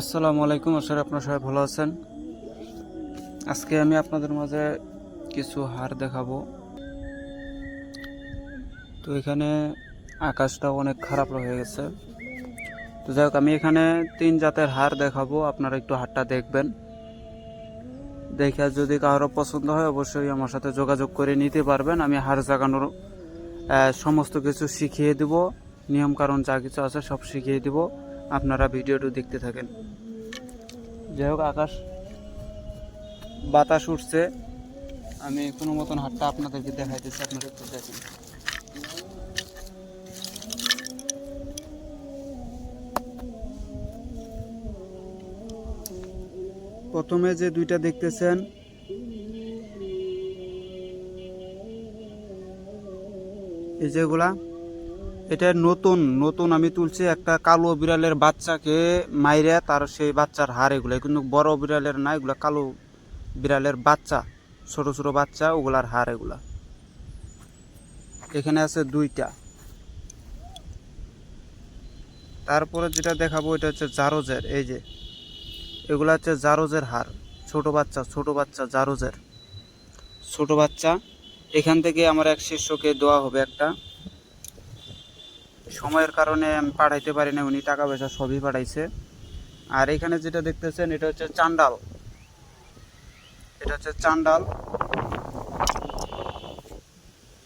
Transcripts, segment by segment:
আসসালামু আলাইকুম আসলে আপনারা সবাই ভালো আছেন। আজকে আমি আপনাদের মাঝে কিছু হার দেখাবো। তো এখানে আকাশটা অনেক খারাপ হয়ে গেছে। তো যাই হোক, আমি এখানে তিন জাতের হার দেখাবো, আপনারা একটু হারটা দেখবেন। দেখে যদি কারও পছন্দ হয়, অবশ্যই আমার সাথে যোগাযোগ করে নিতে পারবেন। আমি হার জাগানোর সমস্ত কিছু শিখিয়ে দিব। নিয়মকানুন যা কিছু আছে সব শিখিয়ে দিব। আপনারা ভিডিওটি দেখতে থাকেন। যাই হোক, আকাশ, বাতাস উঠছে। আমি কোনো মতন হাটটা আপনাদেরকে দেখাইতেছি, আপনারা একটু দেখেন। প্রথমে যে দুইটা দেখতেছেন, এই যেগুলা এটা নতুন নতুন আমি তুলছি একটা কালো বিড়ালের বাচ্চাকে মাইরে তার সেই বাচ্চার হার এগুলো। কিন্তু বড় বিড়ালের না, এগুলা কালো বিড়ালের বাচ্চা, ছোট ছোট বাচ্চা, ওগুলার হার এগুলা। এখানে আছে দুইটা। তারপরে যেটা দেখাবো এটা হচ্ছে জারোজের, এই যে। এগুলা হচ্ছে জারোজের হার ছোট বাচ্চা ছোট বাচ্চা জারোজের। ছোট বাচ্চা। এখান থেকে আমার এক শিষ্যকে দেওয়া হবে একটা। সময়ের কারণে আমি পাঠাইতে পারি না উনি টাকা পয়সা সবই পাঠাইছে। আর এখানে যেটা দেখতেছেন, এটা হচ্ছে চান্ডাল। এটা হচ্ছে চান্ডাল।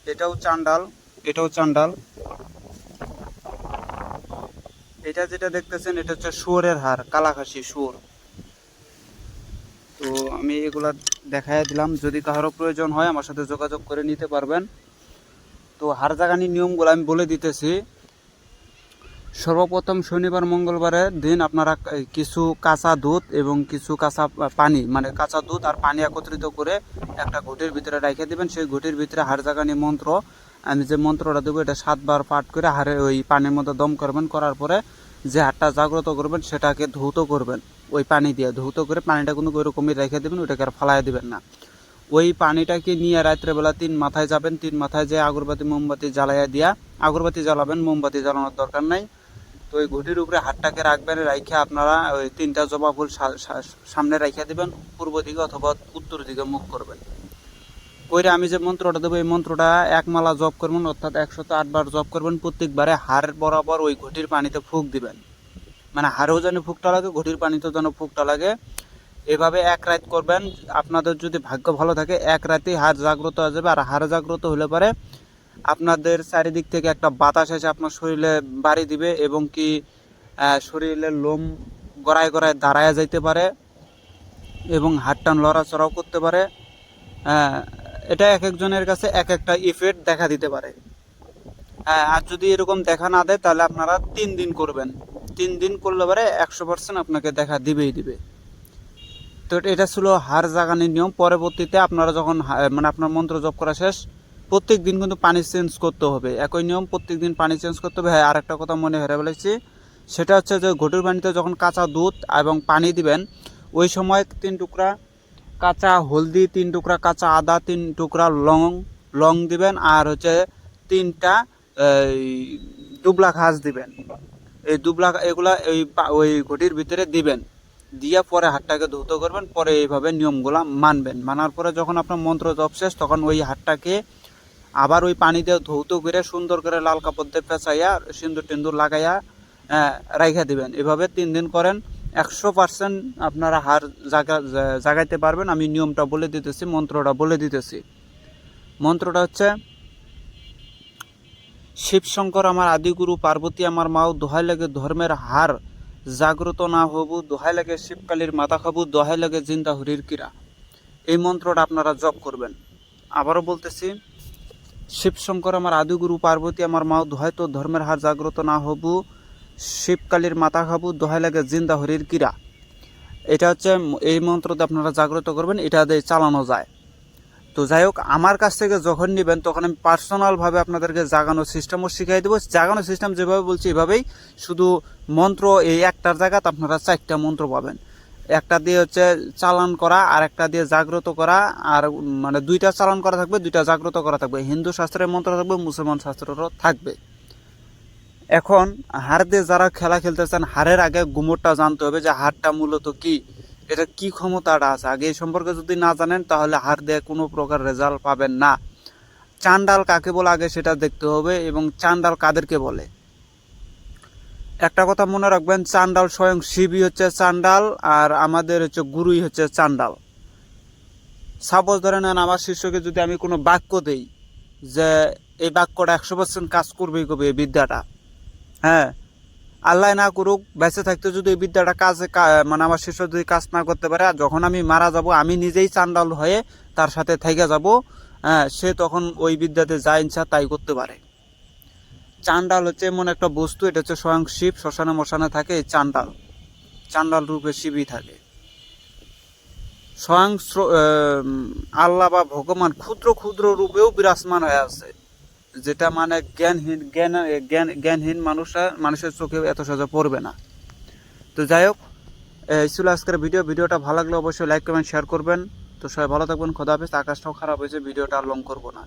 এটাও চান্ডাল এটাও চান্ডাল। এটা যেটা দেখতেছেন, এটা হচ্ছে শুয়োরের হার কালাখাসি শুয়োর। তো আমি এগুলা দেখাই দিলাম। যদি কারও প্রয়োজন হয়, আমার সাথে যোগাযোগ করে নিতে পারবেন। তো হার জাগানির নিয়মগুলো আমি বলে দিতেছি। সর্বপ্রথম শনিবার, মঙ্গলবারের দিন আপনারা কিছু কাঁচা দুধ এবং কিছু কাঁচা পানি মানে কাঁচা দুধ আর পানি একত্রিত করে একটা ঘটির ভিতরে রেখে দেবেন। সেই ঘটির ভিতরে হাড় জাগানি মন্ত্র, আমি যে মন্ত্রটা দেবো এটা সাতবার পাঠ করে হাড়ে ওই পানির মধ্যে দম করবেন। করার পরে যে হাড়টা জাগ্রত করবেন সেটাকে ধৌত করবেন। ওই পানি দিয়ে ধৌত করে পানিটা কোনো ওইরকমই রেখে দেবেন, ওইটাকে আর ফালাই দিবেন না। ওই পানিটাকে নিয়ে রাত্রেবেলা তিন মাথায় যাবেন। তিন মাথায় যে আগরবাতি, মোমবাতি জ্বালাইয়া দিয়া, আগরবাতি জ্বালাবেন, মোমবাতি জ্বালানোর দরকার নাই। তো ওই ঘটির উপরে হাতটাকে রাখবেন, রাইখে আপনারা ওই তিনটা জবা ফুল সামনে রাইখে দিবেন, পূর্ব দিকে অথবা উত্তর দিকে মুখ করবেন। কইরে আমি যে মন্ত্রটা দেবো, এই মন্ত্রটা এক মালা জপ করবেন, অর্থাৎ একশত আটবার জপ করবেন, প্রত্যেকবারে হাড় বরাবর ওই ঘটির পানিতে ফুক দিবেন। মানে হাড়েও যেন ফুকটা লাগে, ঘটির পানিতেও যেন ফুকটা লাগে। এভাবে এক রাত করবেন, আপনাদের যদি ভাগ্য ভালো থাকে, এক রাতেই হার জাগ্রত হয়ে যাবে, আর হার জাগ্রত হলে পরে আপনাদের চারিদিক থেকে একটা বাতাস এসে আপনার শরীরে বাড়ি দিবে এবং কি শরীরের লোম গড়ায় গড়ায় দাঁড়ায় যাইতে পারে এবং হাতটান লড়াচড়াও করতে পারে। এটা এক একজনের কাছে এক একটা ইফেক্ট দেখা দিতে পারে। আর যদি এরকম দেখা না দেয়, তাহলে আপনারা তিন দিন করবেন। তিন দিন করলে পরে একশো পার্সেন্ট আপনাকে দেখা দিবেই দিবে। তো এটা ছিল হার জাগানির নিয়ম। পরবর্তীতে আপনারা যখন মানে আপনার মন্ত্র জপ করা শেষ প্রত্যেক দিন কিন্তু পানি চেঞ্জ করতে হবে। একই নিয়ম প্রত্যেক দিন পানি চেঞ্জ করতে হবে। হ্যাঁ আরেকটা কথা মনে হেরে ফেলেছি। সেটা হচ্ছে যে ঘটির পানিতে যখন কাঁচা দুধ এবং পানি দিবেন ওই সময় তিন টুকরা কাঁচা হলদি তিন টুকরা কাঁচা আদা তিন টুকরা লং লং দিবেন আর হচ্ছে তিনটা এই, দুবলা ঘাস দিবেন। এই দুবলা এগুলা পা- ওই ঘটির ভিতরে দিবেন। দিয়ে পরে হাতটাকে ধৌত করবেন পরে এইভাবে নিয়মগুলা মানবেন। মানার পরে যখন আপনার মন্ত্র জপ শেষ তখন ওই হাতটাকে আবার ওই পানি দিয়ে ধৌত করে সুন্দর করে লাল কাপড় দিয়ে পেঁচাইয়া, সিন্দুর টিন্দুর লাগাইয়া রাইখা দিবেন। এভাবে তিন দিন করেন। একশো পার্সেন্ট আপনারা হার জাগা জাগাইতে পারবেন। আমি নিয়মটা বলে দিতেছি, মন্ত্রটা বলে দিতেছি। মন্ত্রটা হচ্ছে শিবশঙ্কর আমার আদিগুরু, পার্বতী আমার মাও, দোহাই লাগে ধর্মের হার। জাগ্রত না হবু, দোহাই লাগে শিবকালীর মাথা খাবু, দোহাই লাগে জিন্দা হরির কিরা এই মন্ত্রটা আপনারা জপ করবেন। আবারও বলতেছি শিবশঙ্কর আমার আদিগুরু পার্বতী আমার মাও দোহাই তো ধর্মের হার জাগ্রত না হবু, শিবকালীর মাথা খাবু দোহাই লাগে জিন্দা হরির কিরা এটা হচ্ছে এই মন্ত্রতে আপনারা জাগ্রত করবেন, এটা দিয়ে চালানো যায়। তো যাই হোক, আমার কাছ থেকে যখন নেবেন, তখন আমি পার্সোনালভাবে আপনাদেরকে জাগানোর সিস্টেমও শিখিয়ে দেবো। জাগানোর সিস্টেম যেভাবে বলছি, এভাবেই শুধু মন্ত্র এই একটার জায়গাতে আপনারা চারটা মন্ত্র পাবেন। একটা দিয়ে হচ্ছে চালান করা, আর একটা দিয়ে জাগ্রত করা, আর মানে দুইটা চালান করা থাকবে, দুইটা জাগ্রত করা থাকবে। হিন্দু শাস্ত্রের মন্ত্র থাকবে, মুসলমান শাস্ত্রেরও থাকবে। এখন হার দিয়ে যারা খেলা খেলতেছেন হারের আগে গুমরটা জানতে হবে যে হারটা মূলত কি? এটা কি ক্ষমতাটা আছে? আগে এই সম্পর্কে যদি না জানেন, তাহলে হার দিয়ে কোনো প্রকার রেজাল্ট পাবেন না। চান্ডাল কাকে বলে? আগে সেটা দেখতে হবে, এবং চান্ডাল কাদেরকে বলে? একটা কথা মনে রাখবেন, চান্ডাল স্বয়ং শিবই হচ্ছে চান্ডাল আর আমাদের হচ্ছে গুরুই হচ্ছে চান্ডাল। সাপোজ ধরে নেন আমার শিষ্যকে যদি আমি কোনো বাক্য দেই যে এই বাক্যটা একশো পার্সেন্ট কাজ করবেই করবে এই বিদ্যাটা। হ্যাঁ আল্লাহ না করুক, বেঁচে থাকতে যদি এই বিদ্যাটা কাজে মানে আমার শিষ্য যদি কাজ না করতে পারে আর যখন আমি মারা যাব, আমি নিজেই চান্ডাল হয়ে তার সাথে থেকে যাব হ্যাঁ সে তখন ওই বিদ্যাতে যা ইচ্ছা তাই করতে পারে। চান্ডাল হচ্ছে এমন একটা বস্তু, এটা হচ্ছে স্বয়ং শিব, শ্মশানে মশানে থাকে এই চান্ডাল। চান্ডাল রূপে শিবই থাকে। স্বয়ং আল্লাহ বা ভগবান ক্ষুদ্র ক্ষুদ্র রূপেও বিরাজমান হয়ে আছে। যেটা মানে জ্ঞানহীন, জ্ঞান জ্ঞান, জ্ঞানহীন মানুষরা মানুষের চোখে এত সহজে পড়বে না। তো যাই হোক এই ছিল আজকের ভিডিও। ভিডিওটা ভালো লাগলে অবশ্যই লাইক কমেন্ট শেয়ার করবেন। তো সবাই ভালো থাকবেন, খোদা হাফেজ। আকাশটাও খারাপ হয়েছে, ভিডিওটা আর লং করব না।